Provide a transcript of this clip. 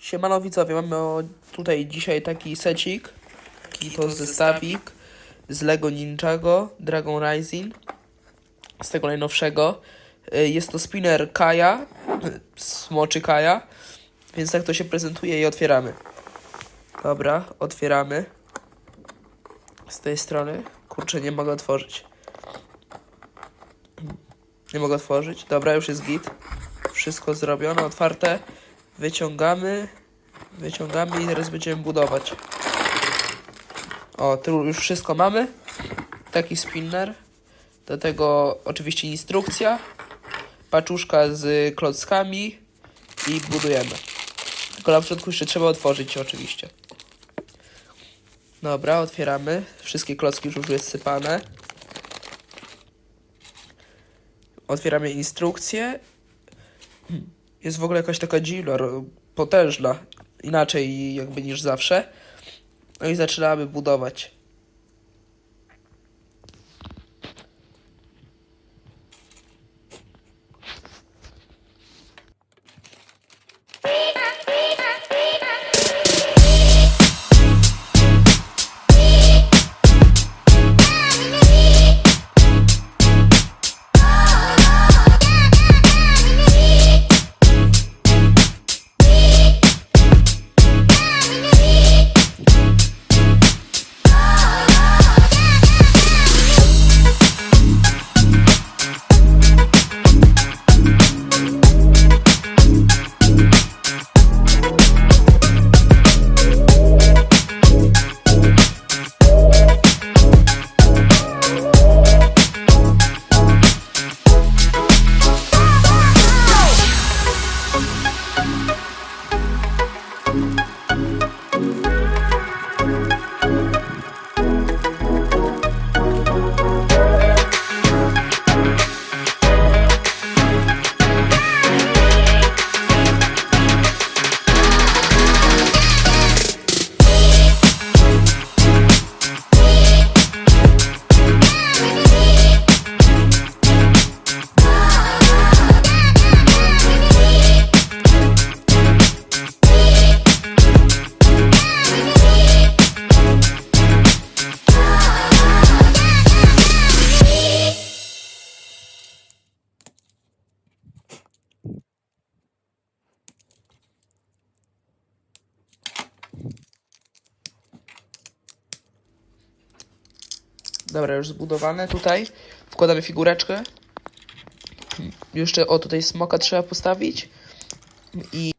Siemano widzowie, mamy tutaj dzisiaj taki secik, taki to zestawik z Lego Ninjago Dragon Rising, z tego najnowszego. Y, Jest to spinner Kaja, smoczy Kaja, więc tak to się prezentuje i otwieramy. Dobra, otwieramy. Z tej strony. Kurczę, nie mogę otworzyć. Nie mogę otworzyć. Dobra, już jest git. Wszystko zrobione, otwarte. Wyciągamy. Wyciągamy i teraz będziemy budować. O, tu już wszystko mamy. Taki spinner. Do tego oczywiście instrukcja. Paczuszka z klockami. I budujemy. Tylko na początku jeszcze trzeba otworzyć oczywiście. Dobra, otwieramy. Wszystkie klocki już były sypane. Otwieramy instrukcję. Jest w ogóle jakaś taka dziwna, potężna. Inaczej jakby niż zawsze. No i zaczynamy budować. Dobra, już zbudowane tutaj. Wkładamy figureczkę. Jeszcze o tutaj smoka trzeba postawić. I